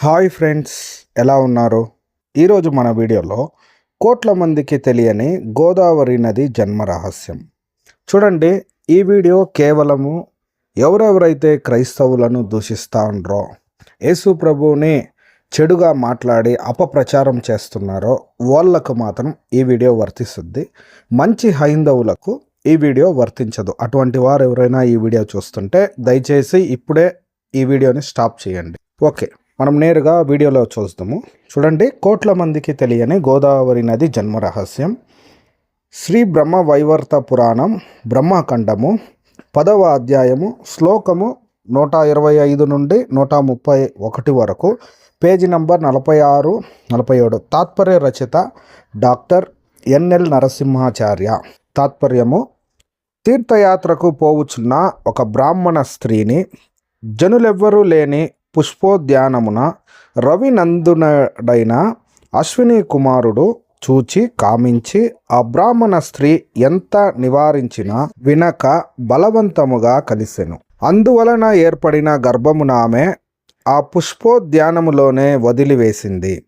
Hi friends ఎలా ఉన్నారు? ఈరోజు మన వీడియోలో కోట్ల మందికి తెలియని గోదావరి నది జన్మ రహస్యం. చూడండి ఈ వీడియో కేవలము ఎవరెవరైతే క్రైస్తవులను దూషిస్తూ ఉండరో యేసు ప్రభువుని చెడుగా మాట్లాడి అపప్రచారం చేస్తున్నారో వాళ్ళకు మాత్రం ఈ వీడియో వర్తిస్తుంది. మంచి హైందవులకు ఈ వీడియో వర్తించదు. అటువంటి వారు ఎవరైనా ఈ వీడియో చూస్తుంటే దయచేసి ఇప్పుడే ఈ వీడియోని స్టాప్ చేయండి. ఓకే. మనం నేరుగా వీడియోలో చూస్తాము. చూడండి కోట్ల మందికి తెలియని గోదావరి నది జన్మ రహస్యం. శ్రీ బ్రహ్మ వైవర్త పురాణం బ్రహ్మఖండము పదవ అధ్యాయము శ్లోకము నూట ఇరవై ఐదు నుండి నూట ముప్పై ఒకటి వరకు పేజీ నంబర్ నలభై ఆరు నలభై ఏడు. తాత్పర్య రచయిత డాక్టర్ ఎన్ఎల్ నరసింహాచార్య. తాత్పర్యము తీర్థయాత్రకు పోవుచున్న ఒక బ్రాహ్మణ స్త్రీని జనులెవ్వరూ లేని పుష్పోద్యానమున రవినందునుడైన అశ్విని కుమారుడు చూచి కామించి ఆ బ్రాహ్మణ స్త్రీ ఎంత నివారించినా వినక బలవంతముగా కలిసెను. అందువలన ఏర్పడిన గర్భమున ఆమె ఆ పుష్పోద్యానములోనే వదిలివేసింది.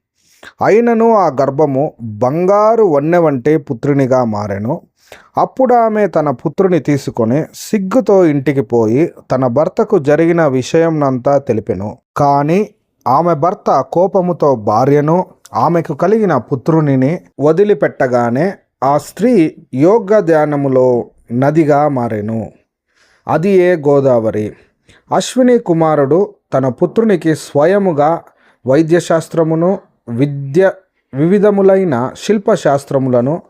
అయినను ఆ గర్భము బంగారు వన్నె వంటి పుత్రునిగా మారెను. అప్పుడు ఆమె తన పుత్రుని తీసుకొని సిగ్గుతో ఇంటికి పోయి తన భర్తకు జరిగిన విషయంనంతా తెలిపెను. కానీ ఆమె భర్త కోపముతో భార్యను ఆమెకు కలిగిన పుత్రునిని వదిలిపెట్టగానే ఆ స్త్రీ యోగ ధ్యానములో నదిగా మారెను. అది ఏ గోదావరి? అశ్విని కుమారుడు తన పుత్రునికి స్వయముగా వైద్యశాస్త్రమును విద్య వివిధములైన శిల్పశాస్త్రములను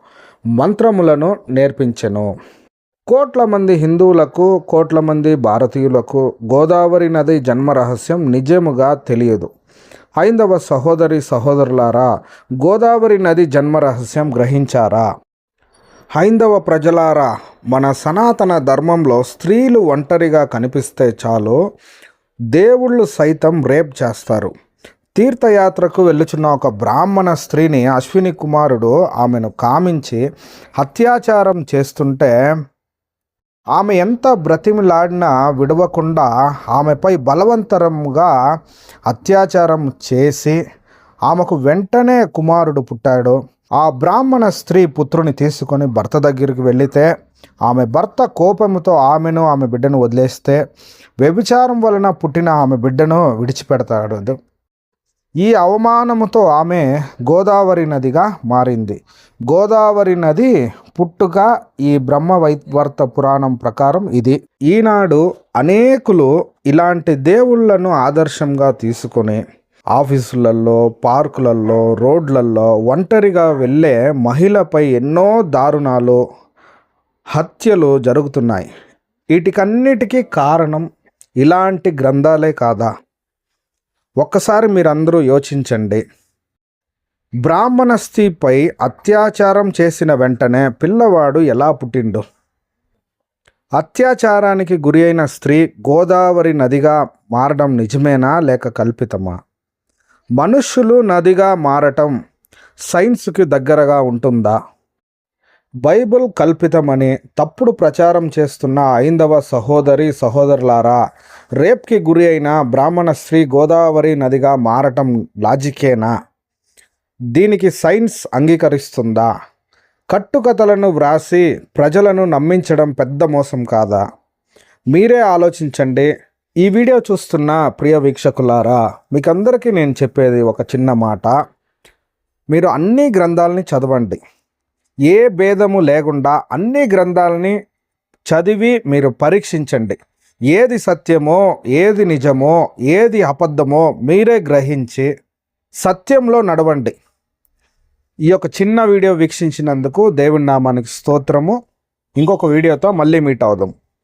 మంత్రములను నేర్పించెను. కోట్ల మంది హిందువులకు కోట్ల మంది భారతీయులకు గోదావరి నది జన్మ రహస్యం నిజముగా తెలియదు. హైందవ సహోదరి సహోదరులారా గోదావరి నది జన్మ రహస్యం గ్రహించారా? హైందవ ప్రజలారా మన సనాతన ధర్మంలో స్త్రీలు ఒంటరిగా కనిపిస్తే చాలు దేవుళ్ళు సైతం రేప్ చేస్తారు. తీర్థయాత్రకు వెళ్ళుచున్న ఒక బ్రాహ్మణ స్త్రీని అశ్విని కుమారుడు ఆమెను కామించి అత్యాచారం చేస్తుంటే ఆమె ఎంత బ్రతిమిలాడినా విడవకుండా ఆమెపై బలవంతరంగా అత్యాచారం చేసి ఆమెకు వెంటనే కుమారుడు పుట్టాడు. ఆ బ్రాహ్మణ స్త్రీ పుత్రుని తీసుకొని భర్త దగ్గరికి వెళితే ఆమె భర్త కోపంతో ఆమెను ఆమె బిడ్డను వదిలేస్తే వ్యభిచారం వలన పుట్టిన ఆమె బిడ్డను విడిచిపెడతాడు. ఈ అవమానముతో ఆమె గోదావరి నదిగా మారింది. గోదావరి నది పుట్టుక ఈ బ్రహ్మ వైవర్త పురాణం ప్రకారం ఇది. ఈనాడు అనేకులు ఇలాంటి దేవుళ్ళను ఆదర్శంగా తీసుకొని ఆఫీసులలో పార్కులలో రోడ్లలో ఒంటరిగా వెళ్ళే మహిళపై ఎన్నో దారుణాలు హత్యలు జరుగుతున్నాయి. వీటికన్నిటికీ కారణం ఇలాంటి గ్రంథాలే కాదా? ఒక్కసారి మీరందరూ యోచించండి. బ్రాహ్మణ స్త్రీపై అత్యాచారం చేసిన వెంటనే పిల్లవాడు ఎలా పుట్టిండు? అత్యాచారానికి గురి అయిన స్త్రీ గోదావరి నదిగా మారడం నిజమేనా లేక కల్పితమా? మనుష్యులు నదిగా మారటం సైన్స్కి దగ్గరగా ఉంటుందా? బైబిల్ కల్పితమని తప్పుడు ప్రచారం చేస్తున్న ఐందవ సహోదరి సహోదరులారా రేప్కి గురి అయిన బ్రాహ్మణ స్త్రీ గోదావరి నదిగా మారటం లాజికేనా? దీనికి సైన్స్ అంగీకరిస్తుందా? కట్టుకథలను వ్రాసి ప్రజలను నమ్మించడం పెద్ద మోసం కాదా? మీరే ఆలోచించండి. ఈ వీడియో చూస్తున్న ప్రియ వీక్షకులారా మీకందరికీ నేను చెప్పేది ఒక చిన్న మాట. మీరు అన్ని గ్రంథాలని చదవండి. ఏ భేదము లేకుండా అన్ని గ్రంథాలని చదివి మీరు పరీక్షించండి. ఏది సత్యమో ఏది నిజమో ఏది అబద్ధమో మీరే గ్రహించి సత్యంలో నడవండి. ఈ యొక్క చిన్న వీడియో వీక్షించినందుకు దేవుని నామానికి స్తోత్రము. ఇంకొక వీడియోతో మళ్ళీ మీట్ అవుదాం.